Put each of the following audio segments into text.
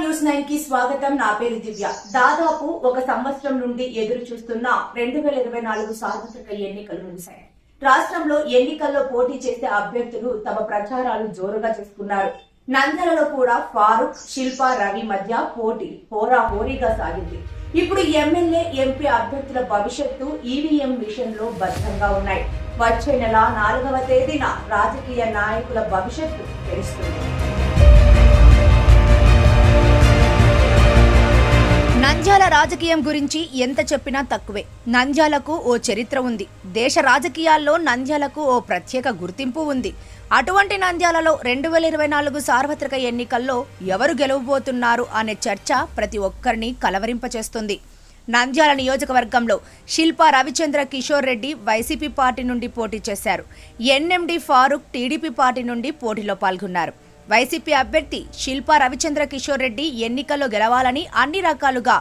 News నైన్కి స్వాగతం. నా పేరు దివ్య. దాదాపు ఒక సంవత్సరం నుండి ఎదురు చూస్తున్న రెండు వేల ఇరవై నాలుగు సార్వత్రిక ఎన్నికలు ముగిశాయి. రాష్ట్రంలో ఎన్నికల్లో పోటీ చేసే అభ్యర్థులు తమ ప్రచారాలు జోరుగా చేసుకున్నారు. నంద్యాలలో కూడా ఫారూక్ శిల్పా రవి మధ్య పోటీ హోరా హోరీగా సాగింది. ఇప్పుడు ఎమ్మెల్యే ఎంపీ అభ్యర్థుల భవిష్యత్తు ఈవీఎం విషయంలో భద్రంగా ఉన్నాయి. వచ్చే నెల నాలుగవ తేదీన రాజకీయ నాయకుల భవిష్యత్తు తెలుస్తుంది. రాజకీయం గురించి ఎంత చెప్పినా తక్కువే. నంద్యాలకు ఓ చరిత్ర ఉంది. దేశ రాజకీయాల్లో నంద్యాలకు ఓ ప్రత్యేక గుర్తింపు ఉంది. అటువంటి నంద్యాలలో రెండు వేల ఇరవై నాలుగు సార్వత్రిక ఎన్నికల్లో ఎవరు గెలవబోతున్నారు అనే చర్చ ప్రతి ఒక్కరిని కలవరింపచేస్తుంది. నంద్యాల నియోజకవర్గంలో శిల్పా రవిచంద్ర కిషోర్ రెడ్డి వైసీపీ పార్టీ నుండి పోటీ చేశారు. ఎన్ఎండి ఫారూక్ టీడీపీ పార్టీ నుండి పోటీలో పాల్గొన్నారు. వైసీపీ అభ్యర్థి శిల్పా రవిచంద్ర కిషోర్ రెడ్డి ఎన్నికల్లో గెలవాలని అన్ని రకాలుగా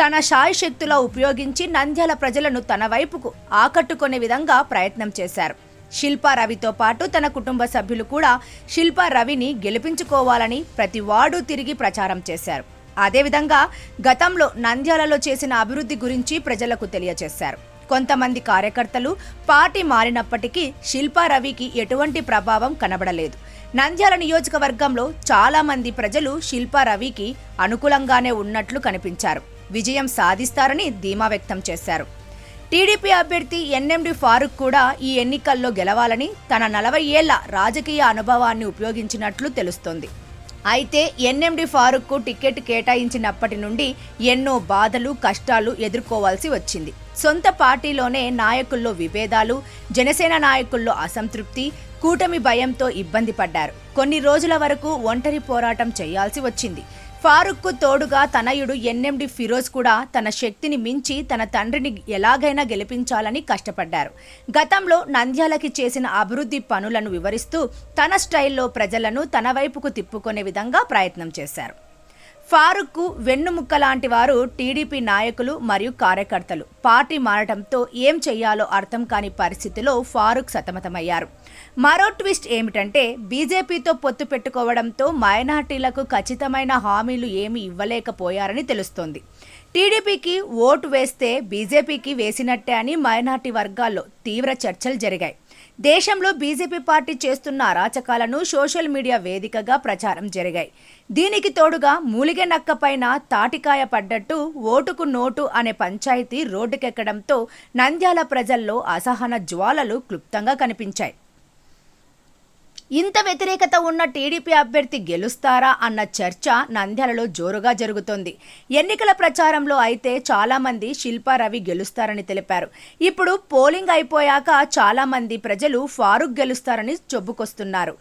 తన శాయశక్తులా ఉపయోగించి నంద్యాల ప్రజలను తన వైపుకు ఆకట్టుకునే విధంగా ప్రయత్నం చేశారు. శిల్పా రవితో పాటు తన కుటుంబ సభ్యులు కూడా శిల్పా రవిని గెలిపించుకోవాలని ప్రతి వార్డు తిరిగి ప్రచారం చేశారు. అదేవిధంగా గతంలో నంద్యాలలో చేసిన అభివృద్ధి గురించి ప్రజలకు తెలియజేశారు. కొంతమంది కార్యకర్తలు పార్టీ మారినప్పటికీ శిల్పా రవికి ఎటువంటి ప్రభావం కనబడలేదు. నంద్యాల నియోజకవర్గంలో చాలా మంది ప్రజలు శిల్పారవికి అనుకూలంగానే ఉన్నట్లు కనిపించారు. విజయం సాధిస్తారని ధీమా వ్యక్తం చేశారు. టీడీపీ అభ్యర్థి ఎన్ఎండి ఫారూక్ కూడా ఈ ఎన్నికల్లో గెలవాలని తన నలభై ఏళ్ళ రాజకీయ అనుభవాన్ని ఉపయోగించినట్లు తెలుస్తోంది. అయితే ఎన్ఎండి ఫారూక్కు టికెట్ కేటాయించినప్పటి నుండి ఎన్నో బాధలు కష్టాలు ఎదుర్కోవాల్సి వచ్చింది. సొంత పార్టీలోనే నాయకుల్లో విభేదాలు జనసేన నాయకుల్లో అసంతృప్తి కూటమి భయంతో ఇబ్బంది పడ్డారు. కొన్ని రోజుల వరకు ఒంటరి పోరాటం చేయాల్సి వచ్చింది. ఫారూక్కు తోడుగా తనయుడు ఎన్ఎండి ఫిరోజ్ కూడా తన శక్తిని మించి తన తండ్రిని ఎలాగైనా గెలిపించాలని కష్టపడ్డారు. గతంలో నంద్యాలకి చేసిన అభివృద్ధి పనులను వివరిస్తూ తన స్టైల్లో ప్రజలను తన వైపుకు తిప్పుకునే విధంగా ప్రయత్నం చేశారు. ఫారూక్కు వెన్నుముక్క లాంటి వారు టీడీపీ నాయకులు మరియు కార్యకర్తలు. పార్టీ మారటంతో ఏం చెయ్యాలో అర్థం కాని పరిస్థితిలో ఫారూక్ సతమతమయ్యారు. మరో ట్విస్ట్ ఏమిటంటే బీజేపీతో పొత్తు పెట్టుకోవడంతో మైనార్టీలకు ఖచ్చితమైన హామీలు ఏమీ ఇవ్వలేకపోయారని తెలుస్తోంది. టీడీపీకి ఓటు వేస్తే బీజేపీకి వేసినట్టే అని మైనార్టీ వర్గాల్లో తీవ్ర చర్చలు జరిగాయి. దేశంలో బీజేపీ పార్టీ చేస్తున్న అరాచకాలను సోషల్ మీడియా వేదికగా ప్రచారం జరిగాయి. దీనికి తోడుగా మూలిగె నక్కపైన తాటికాయ పడ్డట్టు ఓటుకు నోటు అనే పంచాయతీ రోడ్డుకెక్కడంతో నంద్యాల ప్రజల్లో అసహన జ్వాలలు క్లుప్తంగా కనిపించాయి. ఇంత వ్యతిరేకత ఉన్న టీడీపీ అభ్యర్థి గెలుస్తారా అన్న చర్చ నంద్యాలలో జోరుగా జరుగుతోంది. ఎన్నికల ప్రచారంలో అయితే చాలామంది శిల్పారవి గెలుస్తారని తెలిపారు. ఇప్పుడు పోలింగ్ అయిపోయాక చాలామంది ప్రజలు ఫారూక్ గెలుస్తారని చెప్పుకొస్తున్నారు.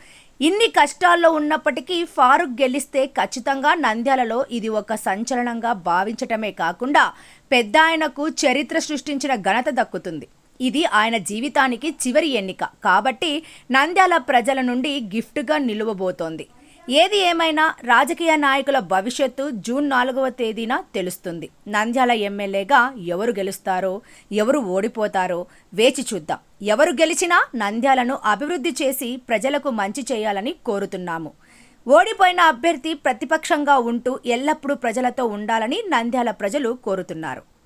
ఇన్ని కష్టాల్లో ఉన్నప్పటికీ ఫారూక్ గెలిస్తే ఖచ్చితంగా నంద్యాలలో ఇది ఒక సంచలనంగా భావించటమే కాకుండా పెద్ద ఆయనకు చరిత్ర సృష్టించిన ఘనత దక్కుతుంది. ఇది ఆయన జీవితానికి చివరి ఎన్నిక. కాబట్టి నంద్యాల ప్రజల నుండి గిఫ్ట్గా నిలువబోతోంది. ఏది ఏమైనా రాజకీయ నాయకుల భవిష్యత్తు జూన్ నాలుగవ తేదీన తెలుస్తుంది. నంద్యాల ఎమ్మెల్యేగా ఎవరు గెలుస్తారో ఎవరు ఓడిపోతారో వేచి చూద్దాం. ఎవరు గెలిచినా నంద్యాలను అభివృద్ధి చేసి ప్రజలకు మంచి చేయాలని కోరుతున్నాము. ఓడిపోయిన అభ్యర్థి ప్రతిపక్షంగా ఉంటూ ఎల్లప్పుడూ ప్రజలతో ఉండాలని నంద్యాల ప్రజలు కోరుతున్నారు.